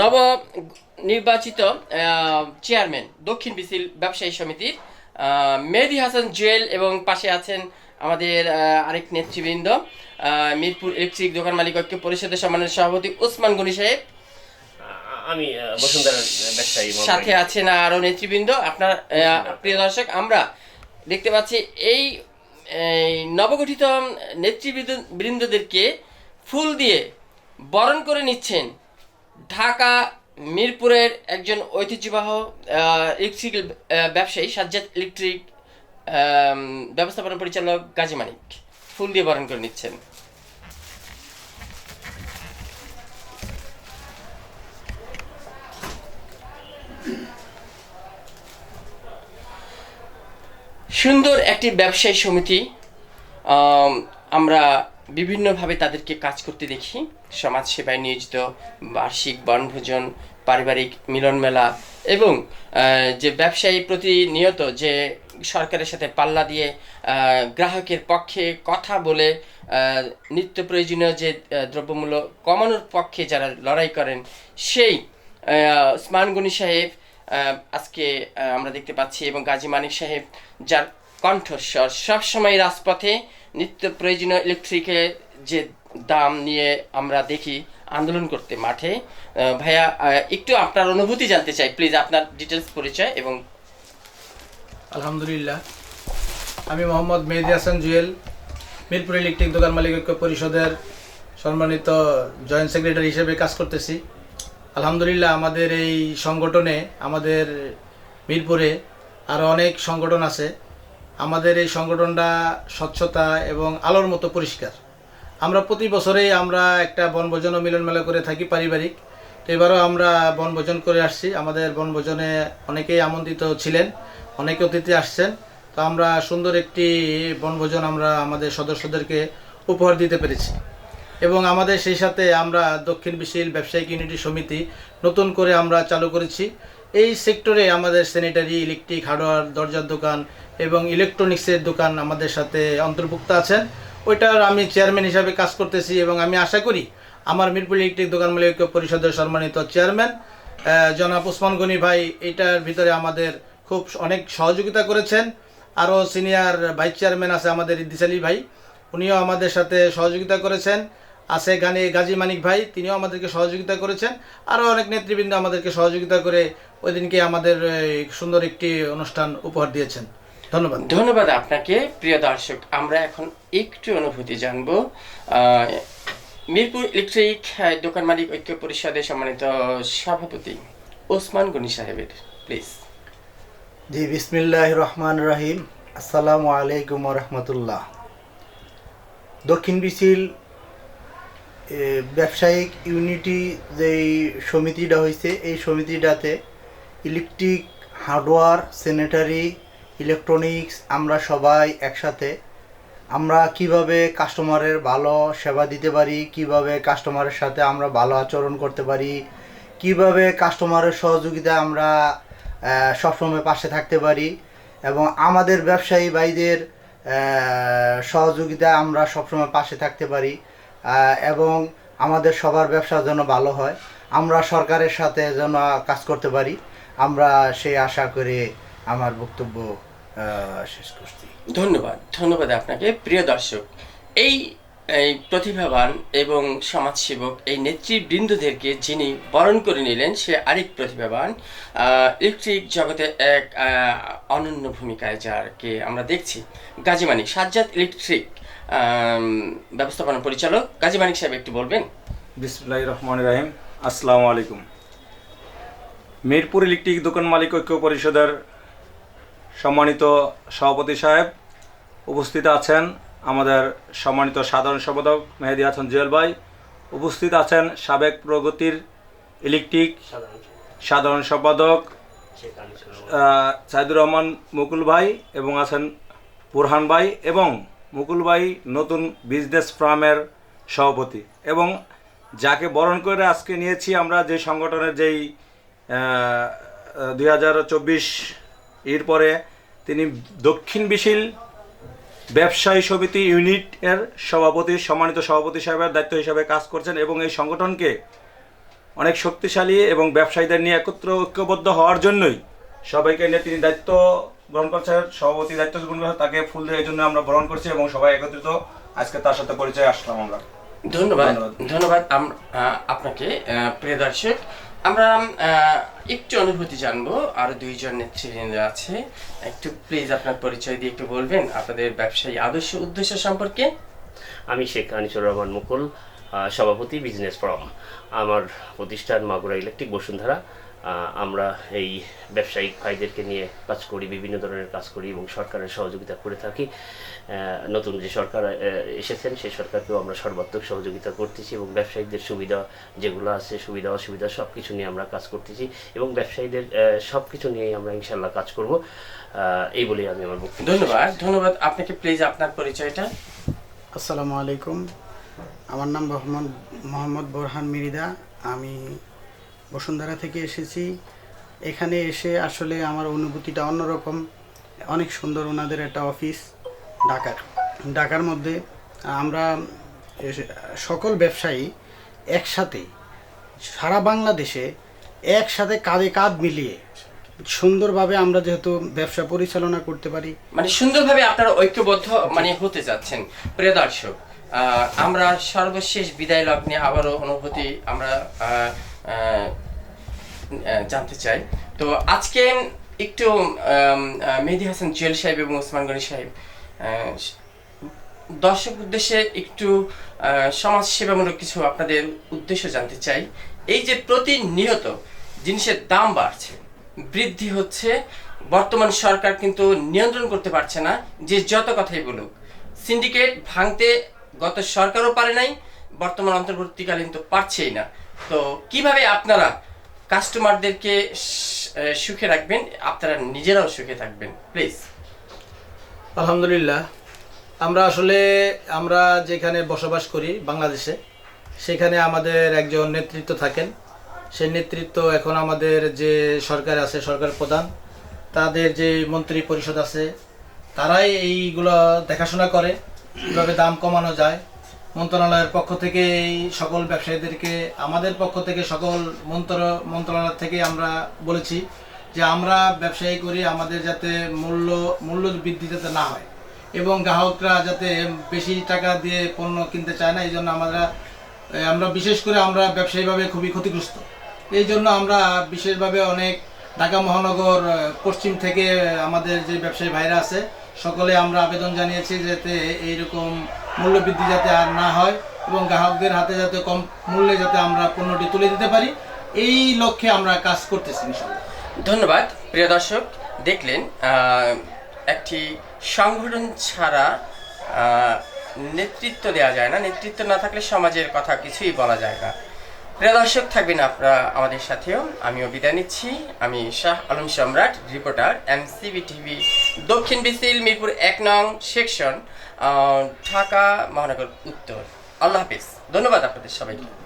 নব নির্বাচিত চেয়ারম্যান দক্ষিণ বিসিল ব্যবসায়ী সমিতির মেহেদি হাসান জুয়েল এবং পাশে আছেন আমাদের আরেক নেতৃবৃন্দ মিরপুর ইলেকট্রিক দোকান মালিক ঐক্য পরিষদের সম্মানের সভাপতি ওসমান গনি সাহেব। আমি বসুন্ধরার ব্যবসায়ী সাথে আছেন আরও নেতৃবৃন্দ। আপনার প্রিয় দর্শক আমরা দেখতে পাচ্ছি এই এই নবগঠিত নেতৃবৃন্দ বৃন্দদেরকে ফুল দিয়ে বরণ করে নিচ্ছেন ঢাকা, মিরপুরের একজন ঐতিহ্যবাহ ইলেকট্রিক ব্যবসায়ী সাজ্জাদ ইলেকট্রিক ব্যবস্থাপনা পরিচালক গাজী মানিক। ফুল দিয়ে বরণ করে নিচ্ছেন। সুন্দর একটি ব্যবসায়ী সমিতি আমরা বিভিন্নভাবে তাদেরকে কাজ করতে দেখি। সমাজ সেবায় নিয়োজিত বার্ষিক বনভোজন পারিবারিক মিলন মেলা এবং যে ব্যবসায়ী প্রতিনিয়ত যে সরকারের সাথে পাল্লা দিয়ে গ্রাহকের পক্ষে কথা বলে নিত্য প্রয়োজনীয় যে দ্রব্যমূল্য কমানোর পক্ষে যারা লড়াই করেন সেই আহ, ওসমান গনি সাহেব আজকে আমরা দেখতে পাচ্ছি এবং গাজী মানিক সাহেব যার কণ্ঠস্বর। সবসময় রাজপথে নিত্য প্রয়োজনীয় ইলেকট্রিকের যে দাম নিয়ে আমরা দেখি, আন্দোলন করতে মাঠে ভাইয়া একটু আপনার অনুভূতি জানতে চাই। প্লিজ আপনার ডিটেলস পরিচয় এবং আলহামদুলিল্লাহ। আমি মোহাম্মদ মেহেদি হাসান জুয়েল, মিরপুর ইলেকট্রিক দোকান মালিক ঐক্য পরিষদের সম্মানিত জয়েন্ট সেক্রেটারি হিসেবে কাজ করতেছি। আলহামদুলিল্লাহ, আমাদের এই সংগঠনে, আমাদের মিরপুরে আরও অনেক সংগঠন আছে। আমাদের এই সংগঠনটা স্বচ্ছতা এবং আলোর মতো পরিষ্কার। আমরা প্রতি বছরেই আমরা একটা বনভোজন ও মিলন মেলা করে থাকি পারিবারিক। তো এবারও আমরা বনভোজন করে আসছি। আমাদের বনভোজনে অনেকেই আমন্ত্রিত ছিলেন, অনেকে অতিথি আসছেন। তো আমরা সুন্দর একটি বনভোজন আমরা আমাদের সদস্যদেরকে উপহার দিতে পেরেছি। এবং আমাদের সেই সাথে আমরা দক্ষিণ বিশিল ব্যবসায়িক ইউনিটি সমিতি নতুন করে আমরা চালু করেছি। এই সেক্টরে আমাদের স্যানিটারি ইলেকট্রিক হার্ডওয়্যার দরজার দোকান এবং ইলেকট্রনিক্সের দোকান আমাদের সাথে অন্তর্ভুক্ত আছেন। ওইটার আমি চেয়ারম্যান হিসাবে কাজ করতেছি এবং আমি আশা করি আমার মিরপুর ইলেকট্রিক দোকান মালিক পরিষদের সম্মানিত চেয়ারম্যান জনাব ওসমান গনি ভাই এটার ভিতরে আমাদের খুব অনেক সহযোগিতা করেছেন। আরও সিনিয়র ভাইস চেয়ারম্যান আছে আমাদের ইদ্দিস আলী ভাই, উনিও আমাদের সাথে সহযোগিতা করেছেন। আছে গানে গাজী মানিক ভাই, তিনিও আমাদেরকে সহযোগিতা করেছেন। আরও অনেক নেতৃবৃন্দ আমাদেরকে সহযোগিতা করে ওই দিনকে আমাদের সুন্দর একটি অনুষ্ঠান উপহার দিয়েছেন। ধন্যবাদ। ধন্যবাদ আপনাকে প্রিয় দর্শক। আমরা এখন একটু অনুভূতি জানব। মিরপুর ইলেকট্রিক দোকান মালিক ঐক্য পরিষদের সম্মানিত সভাপতি ওসমান গনি সাহেবের। প্লিজ। জি বিসমিল্লাহ রহমান রহিম। আসসালামু আলাইকুম রহমতুল্লাহ দক্ষিণ বিশিল ব্যবসায়িক ইউনিটি যেই সমিতিটা হয়েছে এই সমিতিটাতে ইলেকট্রিক হার্ডওয়্যার স্যানিটারি ইলেকট্রনিক্স আমরা সবাই একসাথে। আমরা কীভাবে কাস্টমারের ভালো সেবা দিতে পারি, কীভাবে কাস্টমারের সাথে আমরা ভালো আচরণ করতে পারি, কীভাবে কাস্টমারের সহযোগিতা আমরা সবসময় পাশে থাকতে পারি এবং আমাদের ব্যবসায়ী ভাইদের সহযোগিতা আমরা সবসময় পাশে থাকতে পারি এবং আমাদের সবার ব্যবসা যেন ভালো হয়। আমরা সরকারের সাথে যেন কাজ করতে পারি। আমরা সেই আশা করে আমার বক্তব্য শেষ করছি। ধন্যবাদ ধন্যবাদ আপনাকে। প্রিয় দর্শক, এই এই প্রতিভাবান এবং সমাজসেবক এই নেতৃবৃন্দদেরকে যিনি বরণ করে নিলেন, সে আরেক প্রতিভাবান ইলেকট্রিক জগতে এক অনন্য ভূমিকায় যারকে আমরা দেখছি। গাজী মানিক, সাজ্জাদ ইলেকট্রিক ব্যবস্থাপনা পরিচালক। গাজী মানিক সাহেব, একটু বলবেন? বিসমুল্লাহ রহমান রাহিম। আসসালামু আলাইকুম। মিরপুর ইলেকট্রিক দোকান মালিক ঐক্য পরিষদের সম্মানিত সভাপতি সাহেব, উপস্থিত আছেন আমাদের সম্মানিত সাধারণ সম্পাদক মেহেদি হাসান জুয়েল ভাই, উপস্থিত আছেন সাবেক প্রগতির ইলেকট্রিক সাধারণ সম্পাদক সাইদুর রহমান মুকুল ভাই এবং আছেন বুরহান ভাই এবং মুকুল ভাই নতুন বিজনেস ফার্মের সভাপতি। এবং যাকে বরণ করে আজকে নিয়েছি আমরা যে সংগঠনের যেই দুই হাজার চব্বিশ হাজার চব্বিশ এর পরে তিনি দক্ষিণ বিশিল ব্যবসায়ী সমিতি ইউনিটের সভাপতি সম্মানিত সভাপতি সাহেবের দায়িত্ব হিসাবে কাজ করছেন এবং এই সংগঠনকে অনেক শক্তিশালী এবং ব্যবসায়ীদের নিয়ে একত্র ঐক্যবদ্ধ হওয়ার জন্যই সবাইকে নিয়ে তিনি দায়িত্ব গ্রহণ করছেন। সভাপতি দায়িত্ব গ্রহণ করেছেন তাকে ফুল দিয়ে এই জন্য আমরা গ্রহণ করছি এবং সবাই একত্রিত। আজকে তার সাথে পরিচয় আসলাম আমরা। ধন্যবাদ। ধন্যবাদ। আপনাকে। প্রিয় দর্শক আমরা একটু অনুভূতি জানব। আরও দুইজন নেতৃবৃন্দ আছে। একটু প্লিজ আপনার পরিচয় দিয়ে একটু বলবেন, আপনাদের ব্যবসায়ী আদর্শ উদ্দেশ্য সম্পর্কে। আমি শেখ আনিসুর রহমান মুকুল সভাপতি বিজনেস ফোরাম। আমার প্রতিষ্ঠান মাগুরা ইলেকট্রিক বসুন্ধরা। আমরা এই ব্যবসায়িক ভাইদেরকে নিয়ে কাজ করি বিভিন্ন ধরনের কাজ করি এবং সরকারের সহযোগিতা করে থাকি। নতুন যে সরকার এসেছেন সেই সরকারকেও আমরা সর্বাত্মক সহযোগিতা করতেছি এবং ব্যবসায়ীদের সুবিধা যেগুলো আছে সুবিধা অসুবিধা সব কিছু নিয়ে আমরা কাজ করতেছি এবং ব্যবসায়ীদের সব কিছু নিয়েই আমরা ইনশাল্লাহ কাজ করব। এই বলেই আমি আমার বক্তব্য ধন্যবাদ ধন্যবাদ। আপনাকে প্লিজ আপনার পরিচয়টা? আসসালামু আলাইকুম। আমার নাম মোহাম্মদ মোহাম্মদ বোরহান মিরিদা। আমি বসুন্ধরা থেকে এসেছি। এখানে এসে আসলে আমার অনুভূতিটা অন্যরকম। অনেক সুন্দর ওনাদের একটা অফিস, ঢাকার। ঢাকার মধ্যে আমরা সকল ব্যবসায়ী একসাথে সারা বাংলাদেশে একসাথে কাঁধে কাঁধ মিলিয়ে সুন্দরভাবে আমরা যেহেতু ব্যবসা পরিচালনা করতে পারি। মানে সুন্দরভাবে আপনারা ঐক্যবদ্ধ মানে হতে যাচ্ছেন। প্রিয় দর্শক আমরা সর্বশেষ বিদায় লগ্নে আবারও অনুভূতি আমরা জানতে চাই। তো আজকে একটু মেহেদি হাসান জুয়েল সাহেব এবং ওসমান গনি সাহেব দর্শক উদ্দেশ্যে একটু সমাজ সেবামূলক কিছু আপনাদের উদ্দেশ্য জানতে চাই। এই যে প্রতিনিয়ত জিনিসের দাম বাড়ছে, বৃদ্ধি হচ্ছে, বর্তমান সরকার কিন্তু নিয়ন্ত্রণ করতে পারছে না, যে যত কথাই বলুক। সিন্ডিকেট ভাঙতে গত সরকারও পারে নাই, বর্তমান অন্তর্বর্তীকালীন তো পারছেই না। তো কীভাবে আপনারা কাস্টমারদেরকে সুখে রাখবেন, আপনারা নিজেরাও সুখে থাকবেন? প্লিজ। আলহামদুলিল্লাহ। আমরা আসলে, আমরা যেখানে বসবাস করি বাংলাদেশে, সেখানে আমাদের একজন নেতৃত্ব থাকেন। সেই নেতৃত্ব এখন আমাদের যে সরকার আছে, সরকার প্রধান, তাদের যে মন্ত্রী পরিষদ আছে, তারাই এইগুলো দেখাশোনা করে, কীভাবে দাম কমানো যায় মন্ত্রণালয়ের পক্ষ থেকে এই সকল ব্যবসায়ীদেরকে, আমাদের পক্ষ থেকে সকল মন্ত্র, মন্ত্রণালয় থেকে আমরা বলেছি যে আমরা ব্যবসায়ী করি আমাদের যাতে মূল্য মূল্য বৃদ্ধি যাতে না হয় এবং গ্রাহকরা যাতে বেশি টাকা দিয়ে পণ্য কিনতে চায় না, এই জন্য আমরা আমরা বিশেষ করে আমরা ব্যবসায়ীভাবে খুবই ক্ষতিগ্রস্ত। এই জন্য আমরা বিশেষভাবে অনেক ঢাকা মহানগর পশ্চিম থেকে আমাদের যে ব্যবসায়ী ভাইরা আছে, সকলে আমরা আবেদন জানিয়েছি যাতে এইরকম মূল্য বৃদ্ধি যাতে আর না হয় এবং গ্রাহকদের হাতে যাতে কম মূল্যে যাতে আমরা পণ্যটি তুলে দিতে পারি, এই লক্ষ্যে আমরা কাজ করতেছি ধন্যবাদ। প্রিয় দর্শক, দেখলেন একটি সংগঠন ছাড়া নেতৃত্ব দেওয়া যায় না। নেতৃত্ব না থাকলে সমাজের কথা কিছুই বলা যায় না। প্রিয় দর্শক, থাকবেন আপনারা আমাদের সাথেও। আমিও বিদায় নিচ্ছি। আমি শাহ আলম সম্রাট, রিপোর্টার, এমসিবি টিভি, দক্ষিণ বিসিল, মিরপুর এক নং সেকশন ঢাকা, মহানগর উত্তর। আল্লাহ হাফিজ। ধন্যবাদ আপনাদের সবাইকে।